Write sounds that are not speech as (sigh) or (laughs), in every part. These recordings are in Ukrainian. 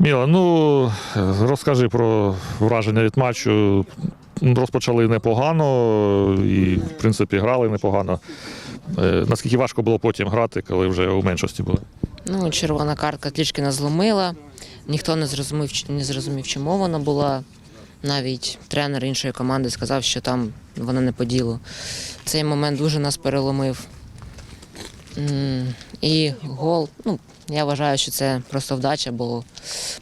Міла, ну розкажи про враження від матчу. Розпочали непогано і, в принципі, грали непогано. Е, Наскільки важко було потім грати, коли вже у меншості були? Ну, червона картка трішки нас зломила. Ніхто не зрозумів, не зрозумів, чому вона була. Навіть тренер іншої команди сказав, що там вона не по ділу. Цей момент дуже нас переломив. І гол, ну, я вважаю, що це просто вдача, бо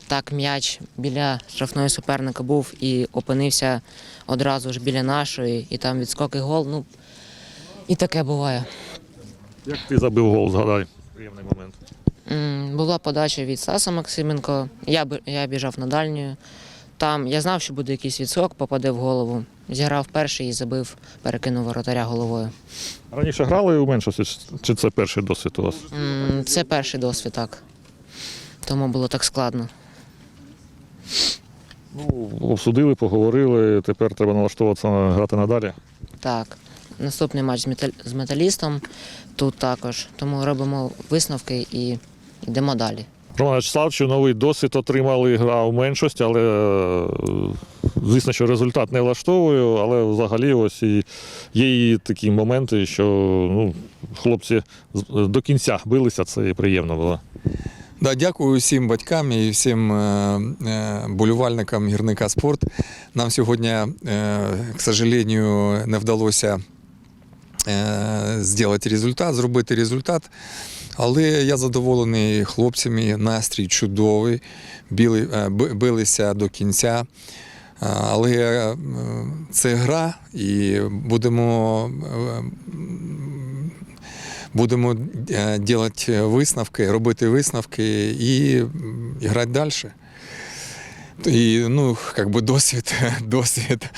так м'яч біля штрафної суперника був і опинився одразу ж біля нашої, і там відскок і гол. Ну, і таке буває. Як ти забив гол, згадай. Приємний момент. Була подача від Саса Максименко. Я, я біжав на дальню. Там я знав, що буде якийсь відсок, попаде в голову. Зіграв перший і забив, перекинув воротаря головою. Раніше грали у меншості, чи це перший досвід у вас? М, Це перший досвід, так. Тому було так складно. Ну, обсудили, поговорили. Тепер треба налаштовуватися на грати надалі. Так. Наступний матч з, метал... з металістом тут також. Тому робимо висновки і йдемо далі. Роман Вячеславовичу, новий досвід отримали, гра у меншості, але е, звісно, що результат не влаштовує, але взагалі ось і є і такі моменти, що ну, хлопці до кінця билися, це і приємно було. Да, дякую всім батькам і всім е, е, гірника спорт. Нам сьогодні, е, к сожалению, не вдалося е, зробити результат, зробити результат. Але я задоволений хлопцями, настрій чудовий, біли, е, билися до кінця. Е, Але е, це гра, і будемо е, будемо робити висновки, робити висновки і грати далі. І, ну, как бы досвід, (laughs) досвід.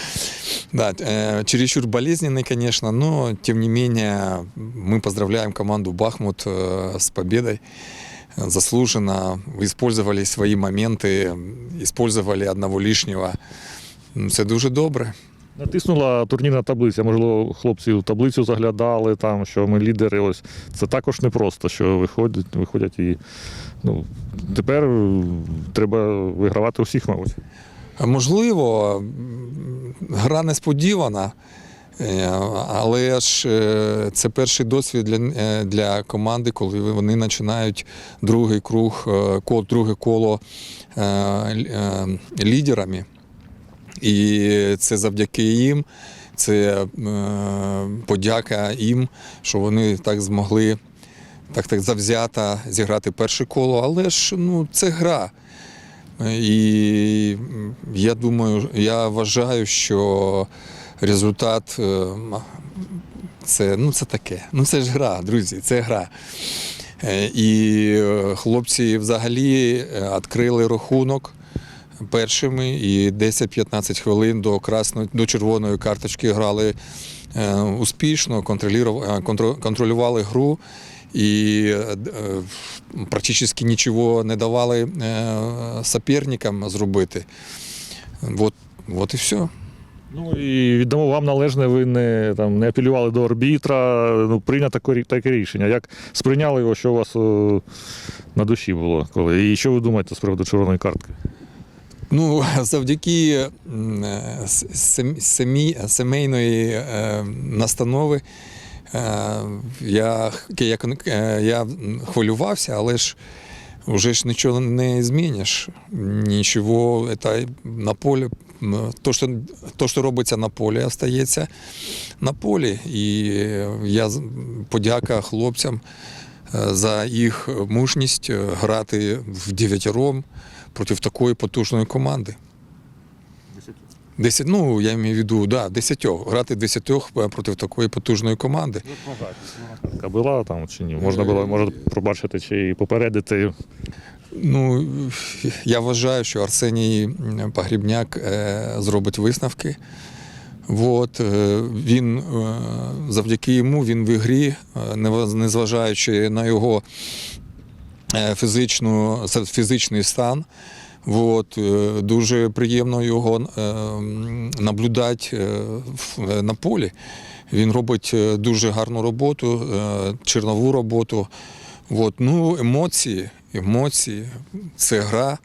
Да, э, чересчур болезненный, конечно, но тем не менее мы поздравляем команду Бахмут э, с победой. Заслуженно вы использовали свои моменты, использовали одного лишнього. Ну, Це дуже добре. Натиснула турнірна таблиця. Можливо, хлопці в таблицю заглядали, там, що ми лідери. Ось. Це також непросто, що виходять, виходять і ну, тепер треба вигравати усіх, мабуть. Можливо, гра несподівана, е, але ж е, це перший досвід для, е, для команди, коли вони починають другий круг, друге коло лі- лідерами. І це завдяки їм, це е, подяка їм, що вони так змогли так, так завзято зіграти перше коло. Але ж ну, це гра. І я думаю, я вважаю, що результат е, це, ну, це таке. Ну це ж гра, друзі, це гра. Е, І хлопці взагалі відкрили рахунок першими і 10-15 хвилин до красної, до червоної карточки грали е, успішно, контролювали, е, контро- контролювали гру і е, практично нічого не давали суперникам зробити. От, от і все. Ну і віддамо вам належне, ви не, там, не апелювали до арбітра, ну, прийнято таке рішення. Як сприйняли його, що у вас е, на душі було? Коли? І що ви думаєте з приводу червоної картки? Ну, (laughs) завдяки е, с- сем- семі, сімейної е, настанови е, я, я, я хвилювався, але ж вже ж нічого не зміниш. Нічого це на полі. То що, то, що робиться на полі, остається на полі. І я подяка хлопцям за їх мужність е, грати в дев'ятером проти такої потужної команди. Десять, ну, я маю в виду, да, десятьох. Грати десятьох е, проти такої потужної команди. Картка була там чи ні? Можна було може, пробачити чи попередити. Ну, я вважаю, що Арсеній Погрібняк е, зробить висновки. От, е, він е, завдяки йому він в ігрі, е, незважаючи на його фізичну, фізичний стан. От, дуже приємно його наблюдати на полі. Він робить дуже гарну роботу, чернову роботу. От, ну, емоції, емоції, це гра.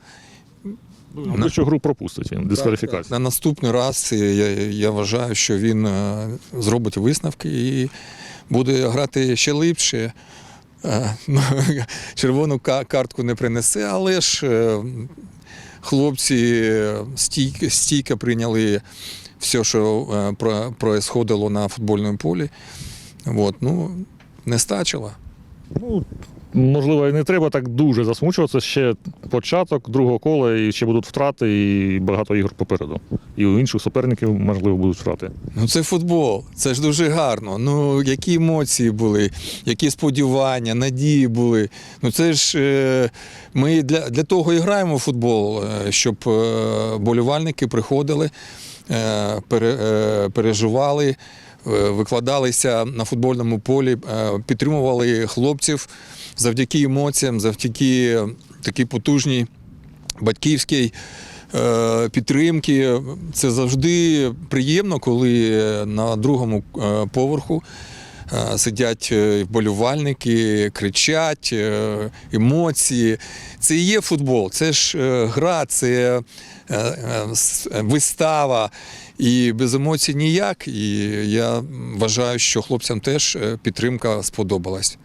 Ну, що гру пропустить він, Так, дискваліфікація. На наступний раз е, я, я вважаю, що він е, зробить висновки і буде грати ще ліпше. Е, ну, (laughs) Червону картку не принесе, але ж хлопці стійко, стійко прийняли все, що происходило на футбольному полі. От, ну, не стачило. Ну, можливо, і не треба так дуже засмучуватися. Ще початок другого кола, і ще будуть втрати, і багато ігор попереду. І у інших суперників, можливо, будуть втрати. Ну, це футбол, це ж дуже гарно. Ну, які емоції були, які сподівання, надії були. Ну, це ж е, ми для, для того і граємо в футбол, е, щоб е, болівальники приходили, переживали, е, викладалися на футбольному полі, е, підтримували хлопців завдяки емоціям, завдяки такій потужній батьківській е, підтримки. Це завжди приємно, коли на другому е, поверху е, сидять вболювальники, вболівальники, кричать, е, емоції. Це і є футбол, це ж е, гра, це е, е, вистава. І без емоцій ніяк. І я вважаю, що хлопцям теж е, підтримка сподобалась.